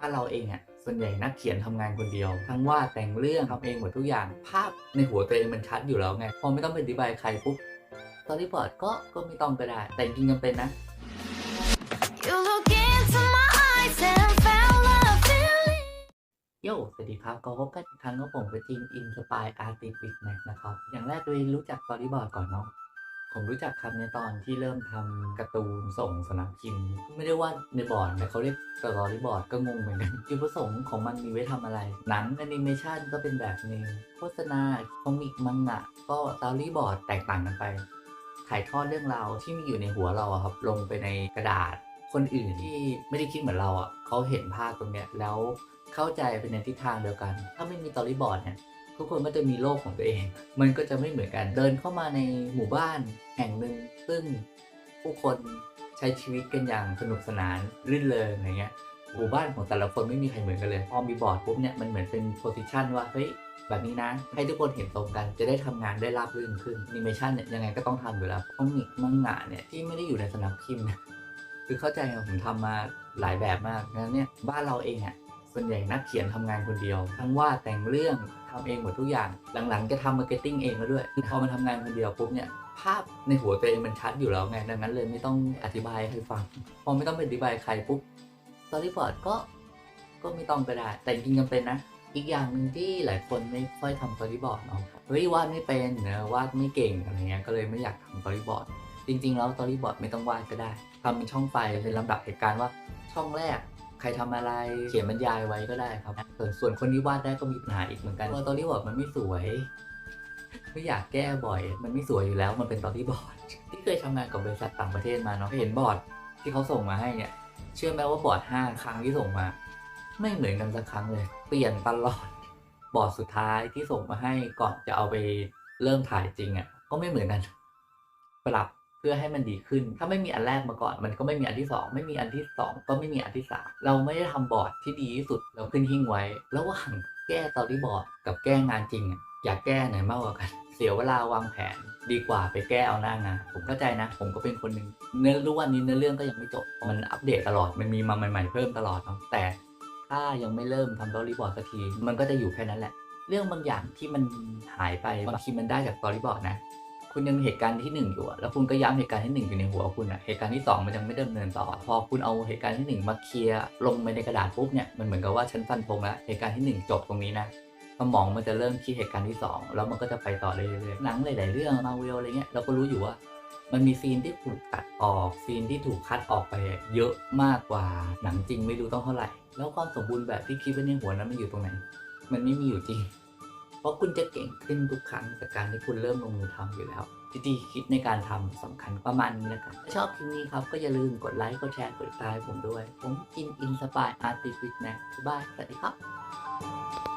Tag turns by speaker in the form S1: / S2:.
S1: บ้านเราเองอะส่วนใหญ่นักเขียนทำงานคนเดียว ทั้งวาดแต่งเรื่องทำเองหมดทุกอย่าง ภาพในหัวตัวเองมันชัดอยู่แล้วไง พอไม่ต้องไปอธิบายใครปุ๊บสตอรี่บอร์ดก็ก็ไม่ต้องก็ได้ แต่จริงๆจำเป็นนะ
S2: You look into my eyes and found love feeling.
S1: โยสวัสดีครับก็พบกันอีกครั้งกับผมเป็นทีมอินสปายอาร์ติฟิกแม็กนะครับ อย่างแรกเลยรู้จักสตอรี่บอร์ดก่อนเนาะ ผมรู้จักครับในตอนที่เริ่มทำการ์ตูนส่งสนักพิมพ์ไม่ได้ว่าในบอร์ดแต่เขาเรียกสตอรี่บอร์ดก็งงเหมือนกันจุดประสงค์ของมันมีไว้ทำอะไร หนังแอนิเมชันก็เป็นแบบนึงโฆษณาคอมิกมังงะก็สตอรี่บอร์ดแตกต่างกันไป ถ่ายทอดเรื่องราวที่มีอยู่ในหัวเราครับ ลงไปในกระดาษ คนอื่นที่ไม่ได้คิดเหมือนเราอะเขาเห็นภาพตรงเนี้ยแล้วเข้าใจไปในทิศทางเดียวกัน ถ้าไม่มีสตอรี่บอร์ดเนี่ย ทุกคนก็จะมีโลกของตัวเอง มันก็จะไม่เหมือนกัน เดินเข้ามาในหมู่บ้านแห่งหนึ่ง ซึ่งผู้คนใช้ชีวิตกันอย่างสนุกสนานรื่นเริงอะไรเงี้ย หมู่บ้านของแต่ละคนไม่มีใครเหมือนกันเลย พอมีบอร์ดปุ๊บเนี่ยมันเหมือนเป็นโพสิชันว่าเฮ้ยแบบนี้นะให้ทุกคนเห็นตรงกันจะได้ทำงานได้ราบรื่นขึ้นนิเมชันเนี่ยยังไงก็ต้องทำอยู่แล้วคอมิกมังงะเนี่ยที่ไม่ได้อยู่ในสนักพิมพ์นี่ยคือเข้าใจผมทำมาหลายแบบมากงั้นเนี่ยบ้านเราเองอะ ส่วนใหญ่นักเขียนทำงานคนเดียว ทั้งวาดแต่งเรื่องทำเองหมดทุกอย่าง หลังๆจะทำมาร์เก็ตติ้งเองแล้วด้วยพอมาทำงานคนเดียวปุ๊บเนี่ยภาพในหัวตัวเองมันชัดอยู่แล้วไงดังนั้นเลยไม่ต้องอธิบายให้ฟังพอไม่ต้องไปอธิบายใครปุ๊บสตอรี่บอร์ดก็ก็ไม่ต้องก็ได้แต่จริงจำเป็นนะ อีกอย่างหนึ่งที่หลายคนไม่ค่อยทำสตอรี่บอร์ดเนาะเฮ้ยวาดไม่เป็นเนอะวาดไม่เก่งอะไรเงี้ยก็เลยไม่อยากทำสตอรี่บอร์ดจริงๆแล้วสตอรี่บอร์ดไม่ต้องวาดก็ได้ทำเป็นช่องไฟเป็นลำดับเหตุการณ์ว่าช่องแรก ใครทำอะไรเขียนบรรยายไว้ก็ได้ครับส่วนส่วนคนที่วาดได้ก็มีปัญหาอีกเหมือนกันว่าตอรี่บอร์ดมันไม่สวยไม่อยากแก้บ่อย มันไม่สวยอยู่แล้ว มันเป็นตอรี่บอร์ดที่เคยทำงานกับบริษัทต่างประเทศมาเนาะเห็นบอร์ดที่เขาส่งมาให้เนี่ย เชื่อไหมว่าบอร์ด5ครั้งที่ส่งมา ไม่เหมือนกันสักครั้งเลย เปลี่ยนตลอด บอร์ดสุดท้ายที่ส่งมาให้ก่อนจะเอาไปเริ่มถ่ายจริงอะ่ะ ก็ไม่เหมือนกันปรับ เพื่อให้มันดีขึ้น ถ้าไม่มีอันแรกมาก่อน มันก็ไม่มีอันที่สองไม่มีอันที่สองก็ไม่มีอันที่สามเราไม่ได้ทำบอร์ดที่ดีที่สุดเราขึ้นหิ้งไว้ ระหว่างแก้ตอรี่บอร์ดกับแก้งานจริง อยากแก้ไหนมากกว่ากัน เสียเวลาวางแผนดีกว่าไปแก้เอาหน้างานผมเข้าใจนะ ผมก็เป็นคนหนึ่งเนื้อรู้วันนี้เนื้อเรื่องก็ยังไม่จบ มันอัปเดตตลอดมันมีมาใหม่ๆเพิ่มตลอดเนาะแต่ถ้ายังไม่เริ่มทำตอรี่บอร์ดสักที มันก็จะอยู่แค่นั้นแหละ เรื่องบางอย่างที่มันหายไปบางทีมันได้จากตอรี่บอร์ดนะ คุณยังมีเหตุการณ์ที่หนึ่งอยู่แล้วคุณก็ย้ำเหตุการณ์ที่หนึ่งอยู่ในหัวคุณอะเหตุการณ์ที่สองมันยังไม่ดำเนินต่อ พอคุณเอาเหตุการณ์ที่หนึ่งมาเคลียร์ลงไปในกระดาษปุ๊บเนี่ยมันเหมือนกับว่าฉันฟันธงแล้วเหตุการณ์ที่หนึ่งจบตรงนี้นะสมองมันจะเริ่มคิดเหตุการณ์ที่สองแล้วมันก็จะไปต่อเรื่อยๆหนังหลาย ๆ เรื่องมาวิลอะไรเงี้ยเราก็รู้อยู่ว่ามันมีซีนที่ถูกตัดออกซีนที่ถูกคัดออกไปเยอะมากกว่าหนังจริงไม่รู้ต้องเท่าไหร่ แล้วความสมบูรณ์แบบที่คิดไว้ในหัวนั้นมันอยู่ตรงไหน มันไม่มีอยู่จริง เพราะคุณจะเก่งขึ้นทุกครั้งจากการที่คุณเริ่มลงมือทำอยู่แล้ววิธีคิดในการทำสำคัญประมาณนี้นะครับถ้าชอบคลิปนี้ครับ ก็อย่าลืมกดไลค์ กดแชร์ กดติดตามผมด้วย ผมกินอินสปายอาร์ติฟิกนะบ๊ายบาย สวัสดีครับ